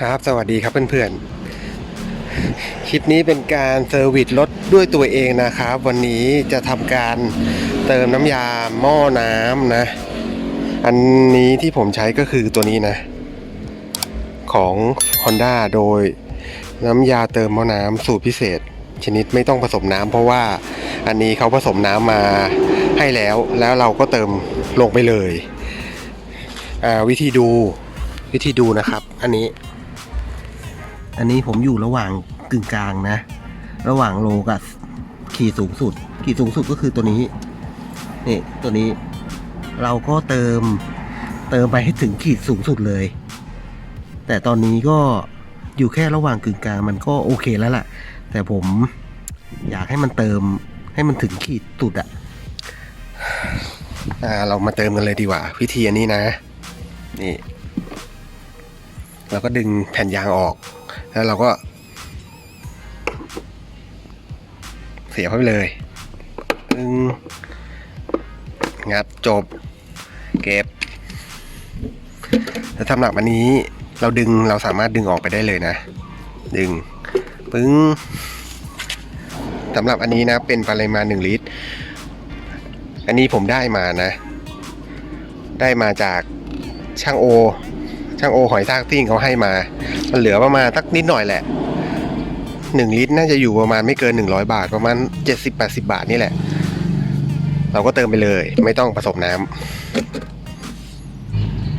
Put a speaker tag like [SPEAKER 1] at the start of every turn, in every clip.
[SPEAKER 1] ครับสวัสดีครับเพื่อนๆ คลิปนี้เป็นการเซอร์วิสรถด้วยตัวเองนะครับ วันนี้จะทำการเติมน้ำยาหม้อน้ำนะ อันนี้ที่ผมใช้ก็คือตัวนี้นะ ของ Honda โดยน้ำยาเติมหม้อน้ำสูตรพิเศษ ชนิดไม่ต้องผสมน้ำเพราะว่าอันนี้เขาผสมน้ำมาให้แล้วแล้วเราก็เติมลงไปเลยวิธีดู วิธีดูนะครับ อันนี้ อันนี้ผมอยู่ระหว่างกึ่งกลางนะ ระหว่างโลกับขีดสูงสุด ขีดสูงสุดก็คือตัวนี้นี่ตัวนี้เราก็เติมเติมไปให้ถึงขีดสูงสุดเลย แต่ตอนนี้ก็อยู่แค่ระหว่างกึ่งกลางมันก็โอเคแล้วล่ะ แต่ผมอยากให้มันเติมให้มันถึงขีดสุดอะอ่าเรามาเติมกันเลยดีกว่า วิธีอันนี้นะ นี่ เราก็ดึงแผ่นยางออก แล้วเราก็ เสียบเข้าไปเลยดึงงัดจบ เก็บแล้วสำหรับอันนี้เราดึงเราสามารถดึงออกไปได้เลยนะ ดึง ปึ้งสำหรับอันนี้นะเป็นปริมาณหนึ่งลิตร อันนี้ผมได้มานะ ได้มาจากช่างโอ ช่างโอหอยทากซิ่งเขาให้มา มันเหลือประมาณสักนิดหน่อยแหละหนึ่งลิตรน่าจะอยู่ประมาณไม่เกินหนึ่งร้อยบาทประมาณเจ็ดสิบแปดสิบาทนี่แหละ เราก็เติมไปเลย ไม่ต้องผสมน้ำ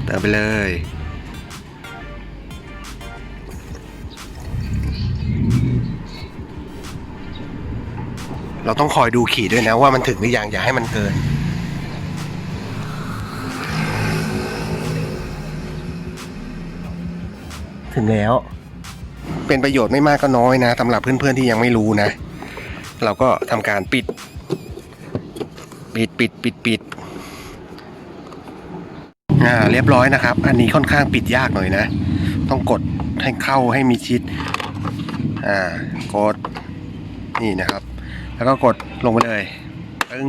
[SPEAKER 1] เติมไปเลยเราต้องคอยดูขีดด้วยนะว่ามันถึงหรือยังอย่าให้มันเกิน ถึงแล้ว เป็นประโยชน์ไม่มากก็น้อยนะสำหรับเพื่อนๆที่ยังไม่รู้นะ เราก็ทำการปิด ปิดปิดปิดปิดอ่าเรียบร้อยนะครับ อันนี้ค่อนข้างปิดยากหน่อยนะ ต้องกดให้เข้าให้มีชิด อ่ากดนี่นะครับ แล้วก็กดลงไปเลยปึ้ง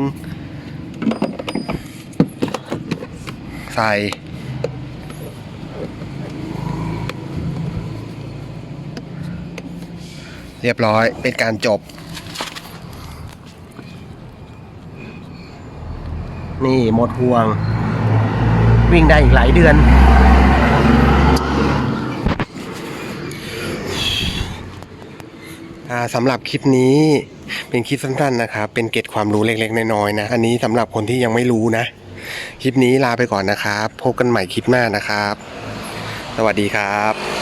[SPEAKER 1] ใส่ เรียบร้อยเป็นการจบ นี่หมดห่วง วิ่งได้อีกหลายเดือนอ่าสำหรับคลิปนี้เป็นคลิปสั้นๆนะครับ เป็นเก็ดความรู้เล็กๆ น้อยๆนะ อันนี้สำหรับคนที่ยังไม่รู้นะ คลิปนี้ลาไปก่อนนะครับ พบกันใหม่คลิปหน้านะครับ สวัสดีครับ